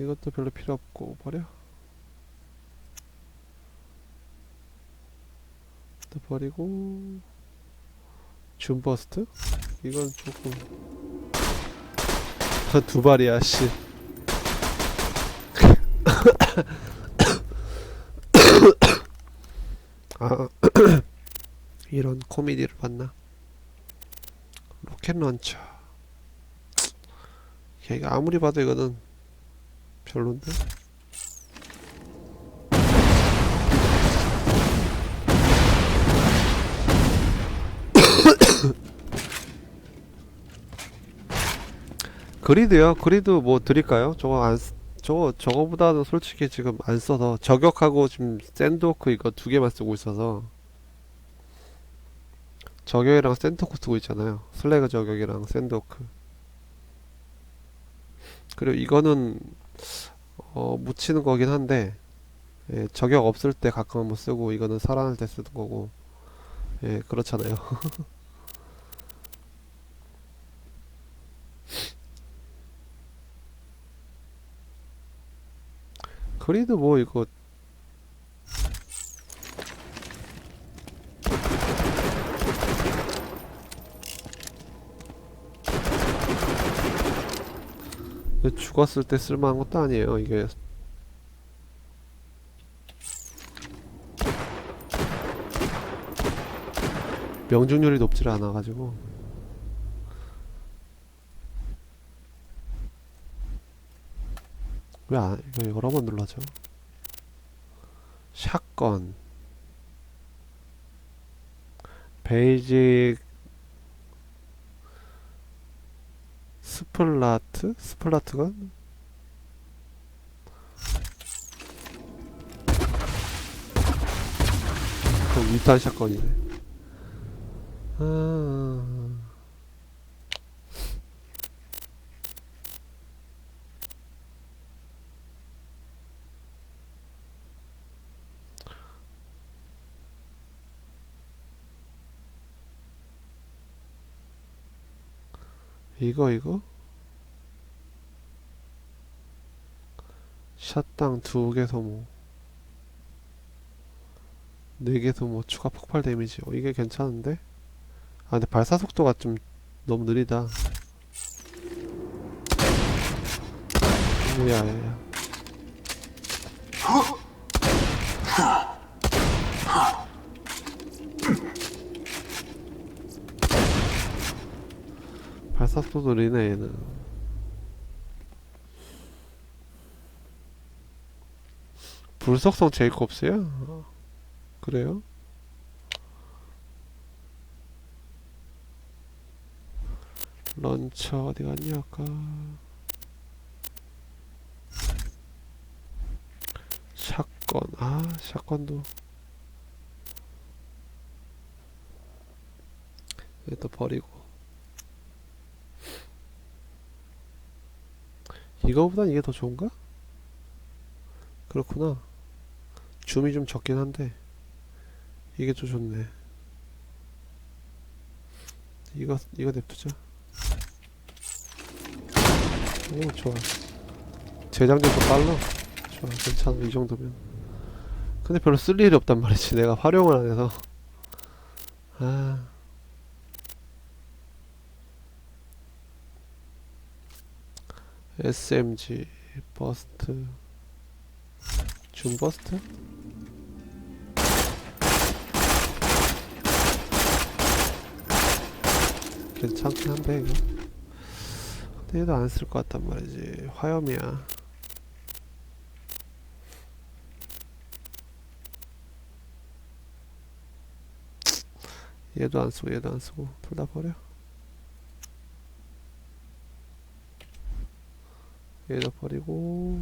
이것도 별로 필요 없고 버려. 또 버리고 줌버스트? 이건 조금 두 발이야 씨. 아 이런 코미디를 봤나? 로켓 런처. 야, 이거 아무리 봐도 이거는 별론데? 그리드요? 그리드 뭐 드릴까요? 저거 안 쓰- 저거 저거보다는 솔직히 지금 안 써서 저격하고 지금 샌드워크 이거 두 개만 쓰고 있어서 저격이랑 샌드워크 쓰고 있잖아요. 슬래그 저격이랑 샌드워크. 그리고 이거는 어 묻히는 거긴 한데 예, 저격 없을 때 가끔 한번 쓰고 이거는 살아날 때 쓰는 거고 예 그렇잖아요. 그리드 뭐 이거 죽었을 때 쓸만한 것도 아니에요 이게. 명중률이 높질 않아 가지고. 왜 안, 이거 여러 번 눌러져 샷건. 베이직 스플라트? 스플라트건? 그럼 위탄 샷건이네 아... 이거 이거? 샷당 두 개 소모 네개 소모 추가 폭발 데미지 어, 이게 괜찮은데? 아 근데 발사 속도가 좀 너무 느리다. 뭐야 야 야. 발사 속도 느리네 얘는 불속성 제이콥스야? 어, 그래요? 런처 어디 갔냐 아까 샷건 아 샷건도 얘도 버리고 이거보단 이게 더 좋은가? 그렇구나 줌이 좀 적긴 한데 이게 좀 좋네. 이거 이거 냅두자. 오 좋아. 제작력도 빨라. 좋아 괜찮아 이 정도면. 근데 별로 쓸 일이 없단 말이지. 내가 활용을 안 해서. 아. SMG 버스트. 줌 버스트? 괜찮긴 한데 이거. 근데 얘도 안 쓸 것 같단 말이지. 화염이야. 얘도 안 쓰고 얘도 안 쓰고. 둘 다 버려. 얘도 버리고.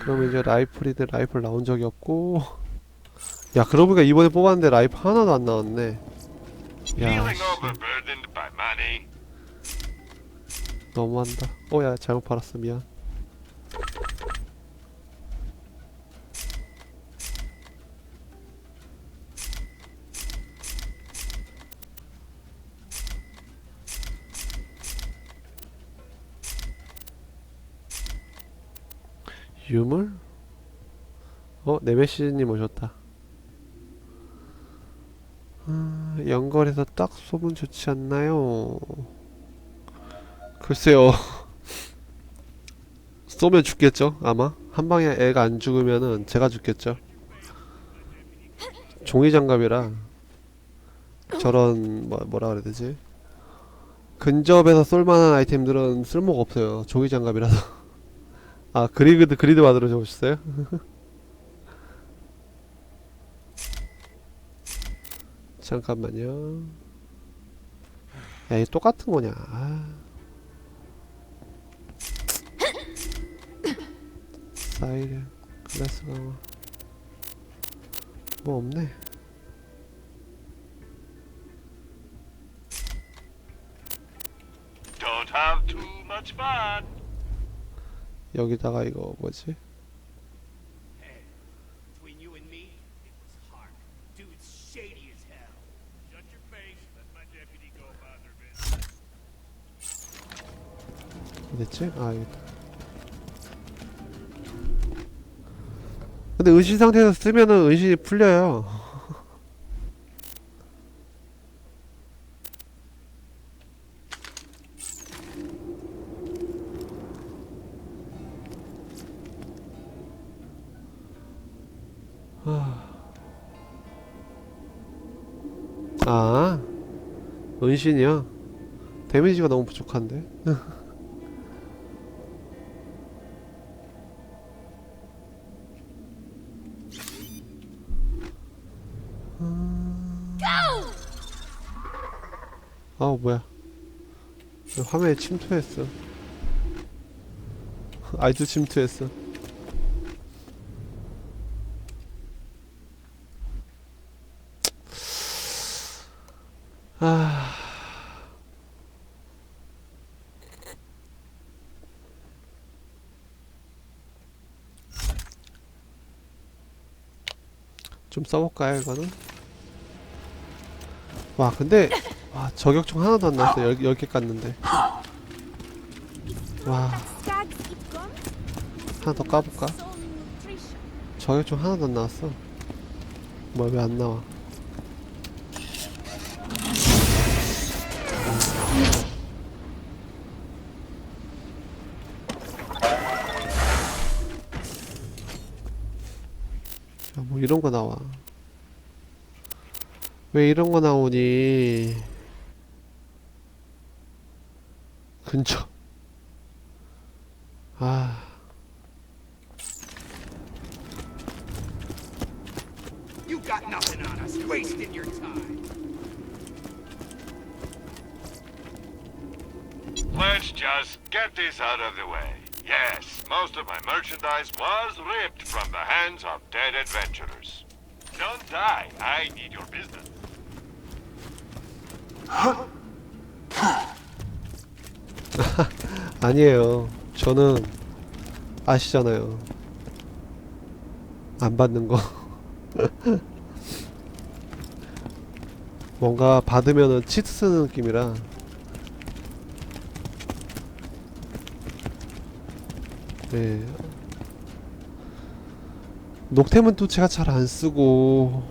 그럼 이제 라이플인데 라이플 나온 적이 없고. 야 그러고 보니까 이번에 뽑았는데 라이플 하나도 안 나왔네 야 Feeling 씨, overburdened by money? 너무한다 어야 잘못 팔았어 미안 유물? 어, 네메시스님 오셨다. 아, 연걸에서 딱 소문 좋지 않나요? 글쎄요. 쏘면 죽겠죠, 아마? 한 방에 애가 안 죽으면은 제가 죽겠죠. 종이 장갑이라 저런 뭐, 뭐라 그래야 되지? 근접에서 쏠만한 아이템들은 쓸모가 없어요. 종이 장갑이라서. 아 그리드 그리드 받으러 오셨어요? 잠깐만요. 야, 이 똑같은 거냐? 아. 사이렌 클래스 강화 뭐 없네. Much fun. 여기다가 이거 뭐지? 어딨지? 아 여기다. 근데 은신 상태에서 쓰면은 은신이 풀려요. 아, 은신이요? 데미지가 너무 부족한데? 아우 뭐야. 왜 화면에 침투했어? 아이도 침투했어. 아. 좀 써볼까요 이거는? 와 근데 와 저격총 하나도 안 나왔어 열, 10개 깠는데. 와? 하나 더 까볼까? 저격총 하나도 안 나왔어. 뭐야 왜 안 나와? 야, 뭐 이런 거 나와. 왜 이런 거 나오니 근처 아 You got nothing on us. Wasted your time. Let's just get this out of the way. Yes, most of my merchandise was ripped from the hands of dead adventurers. Don't die. I need your business. 아니에요. 저는 아시잖아요. 안 받는 거. 뭔가 받으면은 치트 쓰는 느낌이라. 네. 녹템은 또 제가 잘 안 쓰고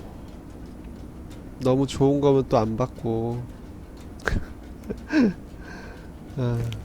너무 좋은 거면 또 안 받고. 아.